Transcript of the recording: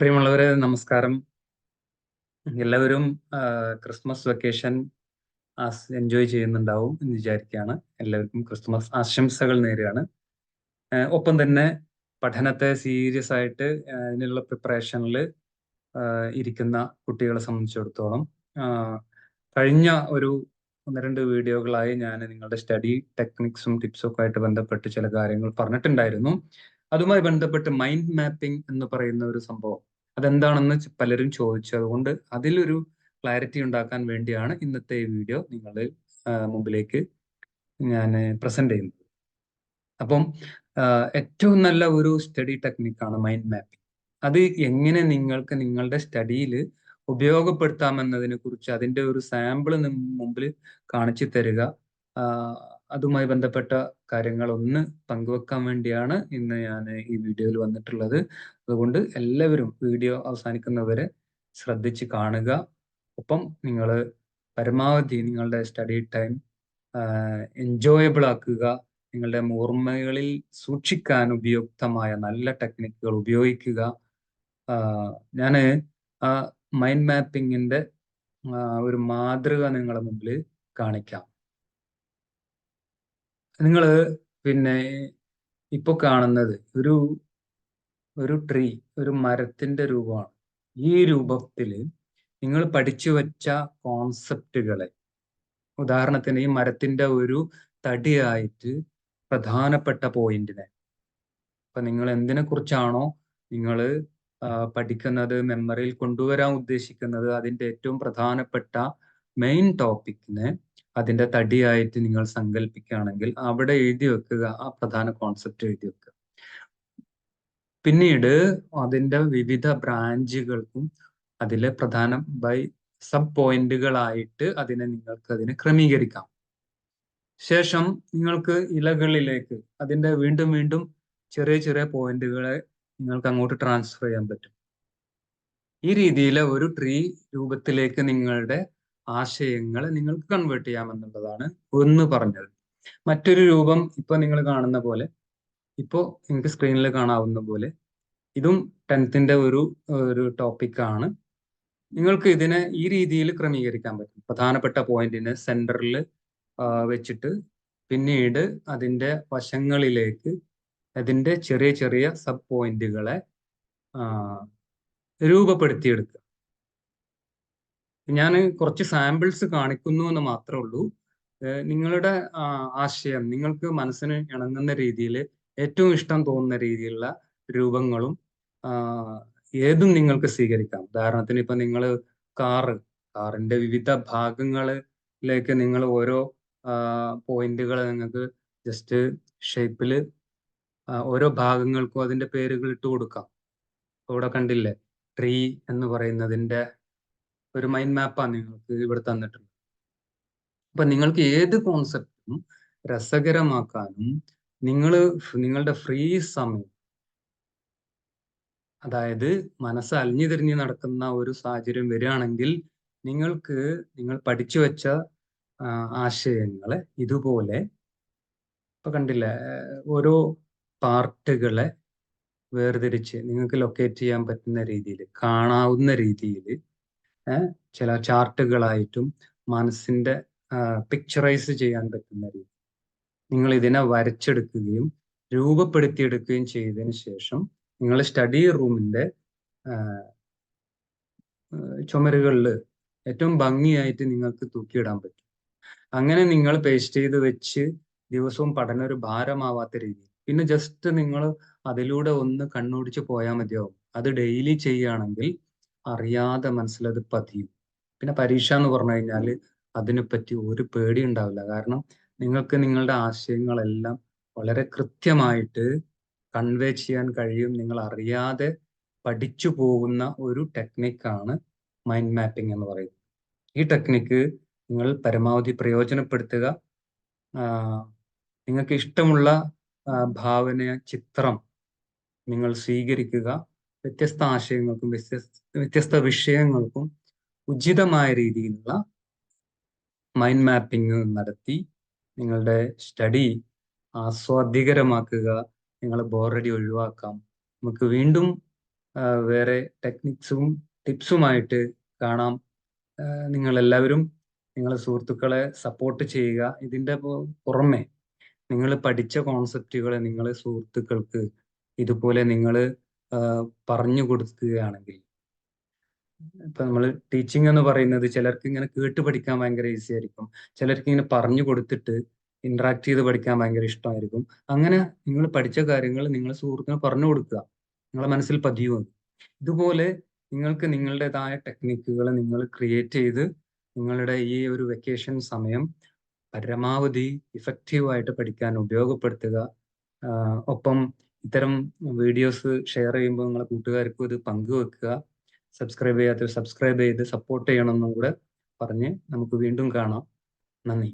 പ്രിയമുള്ളവരെ നമസ്കാരം. എല്ലാവരും ക്രിസ്മസ് വെക്കേഷൻ എൻജോയ് ചെയ്യുന്നുണ്ടാവും എന്ന് വിചാരിക്കുകയാണ്. എല്ലാവർക്കും ക്രിസ്മസ് ആശംസകൾ നേരുകയാണ്. ഒപ്പം തന്നെ പഠനത്തെ സീരിയസ് ആയിട്ട് അതിനുള്ള പ്രിപ്പറേഷനിൽ ഇരിക്കുന്ന കുട്ടികളെ സംബന്ധിച്ചിടത്തോളം കഴിഞ്ഞ ഒരു ഒന്ന് രണ്ട് വീഡിയോകളായി ഞാൻ നിങ്ങളുടെ സ്റ്റഡി ടെക്നിക്സും ടിപ്സും ഒക്കെ ആയിട്ട് ബന്ധപ്പെട്ട് ചില കാര്യങ്ങൾ പറഞ്ഞിട്ടുണ്ടായിരുന്നു. അതുമായി ബന്ധപ്പെട്ട് മൈൻഡ് മാപ്പിംഗ് എന്ന് പറയുന്ന ഒരു സംഭവം അതെന്താണെന്ന് പലരും ചോദിച്ചു. അതുകൊണ്ട് അതിലൊരു ക്ലാരിറ്റി ഉണ്ടാക്കാൻ വേണ്ടിയാണ് ഇന്നത്തെ വീഡിയോ നിങ്ങളുടെ മുമ്പിലേക്ക് ഞാൻ പ്രസന്റ് ചെയ്യുന്നത്. അപ്പം ഏറ്റവും നല്ല ഒരു സ്റ്റഡി ടെക്നിക്കാണ് മൈൻഡ് മാപ്പിംഗ്. അത് എങ്ങനെ നിങ്ങൾക്ക് നിങ്ങളുടെ സ്റ്റഡിയിൽ ഉപയോഗപ്പെടുത്താമെന്നതിനെ കുറിച്ച് അതിന്റെ ഒരു സാമ്പിൾ മുമ്പിൽ കാണിച്ചു തരിക. അതുമായി ബന്ധപ്പെട്ട കാര്യങ്ങൾ ഒന്ന് പങ്കുവെക്കാൻ വേണ്ടിയാണ് ഇന്ന് ഞാൻ ഈ വീഡിയോയിൽ വന്നിട്ടുള്ളത്. അതുകൊണ്ട് എല്ലാവരും വീഡിയോ അവസാനിക്കുന്നവരെ ശ്രദ്ധിച്ച് കാണുക. ഒപ്പം നിങ്ങൾ പരമാവധി നിങ്ങളുടെ സ്റ്റഡി ടൈം എൻജോയബിൾ ആക്കുക. നിങ്ങളുടെ ഓർമ്മകളിൽ സൂക്ഷിക്കാൻ ഉപയുക്തമായ നല്ല ടെക്നിക്കുകൾ ഉപയോഗിക്കുക. ഞാൻ മൈൻഡ് മാപ്പിങ്ങിന്റെ ഒരു മാതൃക നിങ്ങളുടെ മുമ്പിൽ കാണിക്കാം. നിങ്ങൾ പിന്നെ ഇപ്പൊ കാണുന്നത് ഒരു ഒരു ട്രീ ഒരു മരത്തിന്റെ രൂപമാണ്. ഈ രൂപത്തിൽ നിങ്ങൾ പഠിച്ചു വച്ച കോൺസെപ്റ്റുകളെ ഉദാഹരണത്തിന് ഈ മരത്തിന്റെ ഒരു തടിയായിട്ട് പ്രധാനപ്പെട്ട പോയിന്റിനെ അപ്പൊ നിങ്ങൾ എന്തിനെ കുറിച്ചാണോ നിങ്ങൾ പഠിക്കുന്നത് മെമ്മറിയിൽ കൊണ്ടുവരാൻ ഉദ്ദേശിക്കുന്നത് അതിന്റെ ഏറ്റവും പ്രധാനപ്പെട്ട മെയിൻ ടോപ്പിക്കിനെ അതിന്റെ തടിയായിട്ട് നിങ്ങൾ സങ്കല്പിക്കുകയാണെങ്കിൽ അവിടെ എഴുതി വെക്കുക ആ പ്രധാന കോൺസെപ്റ്റ് എഴുതി വെക്കുക. പിന്നീട് അതിന്റെ വിവിധ ബ്രാഞ്ചുകൾക്കും അതിലെ പ്രധാന ബൈ സബ് പോയിന്റുകളായിട്ട് അതിനെ നിങ്ങൾക്ക് അതിനെ ക്രമീകരിക്കാം. ശേഷം നിങ്ങൾക്ക് ഇലകളിലേക്ക് അതിന്റെ വീണ്ടും വീണ്ടും ചെറിയ ചെറിയ പോയിന്റുകളെ നിങ്ങൾക്ക് അങ്ങോട്ട് ട്രാൻസ്ഫർ ചെയ്യാൻ പറ്റും. ഈ രീതിയിൽ ഒരു ട്രീ രൂപത്തിലേക്ക് നിങ്ങളുടെ ആശയങ്ങളെ നിങ്ങൾക്ക് കൺവേർട്ട് ചെയ്യാമെന്നുള്ളതാണ് ഒന്ന് പറഞ്ഞത്. മറ്റൊരു രൂപം ഇപ്പൊ നിങ്ങൾ കാണുന്ന പോലെ ഇപ്പോ നിങ്ങൾക്ക് സ്ക്രീനിൽ കാണാവുന്ന പോലെ ഇതും ടെൻത്തിന്റെ ഒരു ഒരു ടോപ്പിക്കാണ് നിങ്ങൾക്ക് ഇതിനെ ഈ രീതിയിൽ ക്രമീകരിക്കാൻ പറ്റും. പ്രധാനപ്പെട്ട പോയിന്റിനെ സെന്ററിൽ വെച്ചിട്ട് പിന്നീട് അതിന്റെ വശങ്ങളിലേക്ക് അതിന്റെ ചെറിയ ചെറിയ സബ് പോയിന്റുകളെ രൂപപ്പെടുത്തിയെടുക്കുക. ഞാൻ കുറച്ച് സാമ്പിൾസ് കാണിക്കുന്നു എന്ന് മാത്രമേ ഉള്ളൂ. നിങ്ങളുടെ ആശയം നിങ്ങൾക്ക് മനസ്സിന് ഇണങ്ങുന്ന രീതിയിൽ ഏറ്റവും ഇഷ്ടം തോന്നുന്ന രീതിയിലുള്ള രൂപങ്ങളും ഏതും നിങ്ങൾക്ക് സ്വീകരിക്കാം. ഉദാഹരണത്തിന് ഇപ്പൊ നിങ്ങൾ കാറ് കാറിന്റെ വിവിധ ഭാഗങ്ങളിലേക്ക് നിങ്ങൾ ഓരോ പോയിന്റുകൾ നിങ്ങൾക്ക് ജസ്റ്റ് ഷേപ്പിൽ ഓരോ ഭാഗങ്ങൾക്കും അതിന്റെ പേരുകൾ ഇട്ട് കൊടുക്കാം. ഇവിടെ കണ്ടില്ലേ? ട്രീ എന്ന് പറയുന്നതിന്റെ ഒരു മൈൻഡ് മാപ്പാണ് നിങ്ങൾക്ക് ഇവിടെ തന്നിട്ടുള്ളത് അപ്പൊ നിങ്ങൾക്ക് ഏത് കോൺസെപ്റ്റും രസകരമാക്കാനും നിങ്ങൾ നിങ്ങളുടെ ഫ്രീ സമയം അതായത് മനസ്സ് അലിഞ്ഞു തിരിഞ്ഞ് നടക്കുന്ന ഒരു സാഹചര്യം വരികയാണെങ്കിൽ നിങ്ങൾക്ക് നിങ്ങൾ പഠിച്ചു വെച്ച ആശയങ്ങളെ ഇതുപോലെ ഇപ്പൊ കണ്ടില്ലേ ഓരോ പാർട്ടുകളെ വേർതിരിച്ച് നിങ്ങൾക്ക് ലൊക്കേറ്റ് ചെയ്യാൻ പറ്റുന്ന രീതിയിൽ കാണാവുന്ന രീതിയിൽ ചില ചാർട്ടുകളായിട്ടും മനസ്സിന്റെ പിക്ചറൈസ് ചെയ്യാൻ പറ്റുന്ന രീതി. നിങ്ങൾ ഇതിനെ വരച്ചെടുക്കുകയും രൂപപ്പെടുത്തിയെടുക്കുകയും ചെയ്തതിന് ശേഷം നിങ്ങൾ സ്റ്റഡി റൂമിന്റെ ചുമരുകളിൽ ഏറ്റവും ഭംഗിയായിട്ട് നിങ്ങൾക്ക് തൂക്കിയിടാൻ പറ്റും. അങ്ങനെ നിങ്ങൾ പേസ്റ്റ് ചെയ്ത് വെച്ച് ദിവസവും പഠനം ഒരു ഭാരമാവാത്ത രീതി പിന്നെ ജസ്റ്റ് നിങ്ങൾ അതിലൂടെ ഒന്ന് കണ്ണോടിച്ച് പോയാൽ മതിയാവും. അത് ഡെയിലി ചെയ്യുകയാണെങ്കിൽ അറിയാതെ മനസ്സിലത് പതിയും. പിന്നെ പരീക്ഷ എന്ന് പറഞ്ഞു കഴിഞ്ഞാൽ അതിനെപ്പറ്റി ഒരു പേടി ഉണ്ടാവില്ല. കാരണം നിങ്ങൾക്ക് നിങ്ങളുടെ ആശയങ്ങളെല്ലാം വളരെ കൃത്യമായിട്ട് കൺവേ ചെയ്യാൻ കഴിയും. നിങ്ങൾ അറിയാതെ പഠിച്ചു പോകുന്ന ഒരു ടെക്നിക്കാണ് മൈൻഡ് മാപ്പിംഗ് എന്ന് പറയുന്നത്. ഈ ടെക്നിക്ക് നിങ്ങൾ പരമാവധി പ്രയോജനപ്പെടുത്തുക. നിങ്ങൾക്ക് ഇഷ്ടമുള്ള ഭാവന ചിത്രം നിങ്ങൾ സ്വീകരിക്കുക. വ്യത്യസ്ത ആശയങ്ങൾക്കും വ്യത്യസ്ത വിഷയങ്ങൾക്കും ഉചിതമായ രീതിയിലുള്ള മൈൻഡ് മാപ്പിംഗ് നടത്തി നിങ്ങളുടെ സ്റ്റഡി ആസ്വാദ്യകരമാക്കുക നിങ്ങളെ ബോറടി ഒഴിവാക്കാം. നമുക്ക് വീണ്ടും വേറെ ടെക്നിക്സും ടിപ്സുമായിട്ട് കാണാം. നിങ്ങൾ എല്ലാവരും നിങ്ങളെ സുഹൃത്തുക്കളെ സപ്പോർട്ട് ചെയ്യുക. ഇതിന്റെ പുറമെ നിങ്ങൾ പഠിച്ച കോൺസെപ്റ്റുകളെ നിങ്ങളെ സുഹൃത്തുക്കൾക്ക് ഇതുപോലെ നിങ്ങൾ പറഞ്ഞു കൊടുക്കുകയാണെങ്കിൽ. ഇപ്പൊ നമ്മൾ ടീച്ചിങ് എന്ന് പറയുന്നത് ചിലർക്ക് ഇങ്ങനെ കേട്ട് പഠിക്കാൻ ഭയങ്കര ഈസി ആയിരിക്കും. ചിലർക്ക് ഇങ്ങനെ പറഞ്ഞു കൊടുത്തിട്ട് ഇന്ററാക്ട് ചെയ്ത് പഠിക്കാൻ ഭയങ്കര ഇഷ്ടമായിരിക്കും. അങ്ങനെ നിങ്ങൾ പഠിച്ച കാര്യങ്ങൾ നിങ്ങൾ സുഹൃത്തിന് പറഞ്ഞു കൊടുക്കുക. നിങ്ങളെ മനസ്സിൽ പതിയും ഇതുപോലെ നിങ്ങൾക്ക് നിങ്ങളുടേതായ ടെക്നിക്കുകൾ നിങ്ങൾ ക്രിയേറ്റ് ചെയ്ത് നിങ്ങളുടെ ഈ ഒരു വെക്കേഷൻ സമയം പരമാവധി ഇഫക്റ്റീവായിട്ട് പഠിക്കാൻ ഉപയോഗപ്പെടുത്തുക. ഒപ്പം ഇത്തരം വീഡിയോസ് ഷെയർ ചെയ്യുമ്പോൾ നിങ്ങളെ കൂട്ടുകാർക്കും ഇത് പങ്കുവെക്കുക സബ്സ്ക്രൈബ് ചെയ്യാത്തവർ സബ്സ്ക്രൈബ് ചെയ്ത് സപ്പോർട്ട് ചെയ്യണം എന്നും കൂടെ പറഞ്ഞ് നമുക്ക് വീണ്ടും കാണാം. നന്ദി.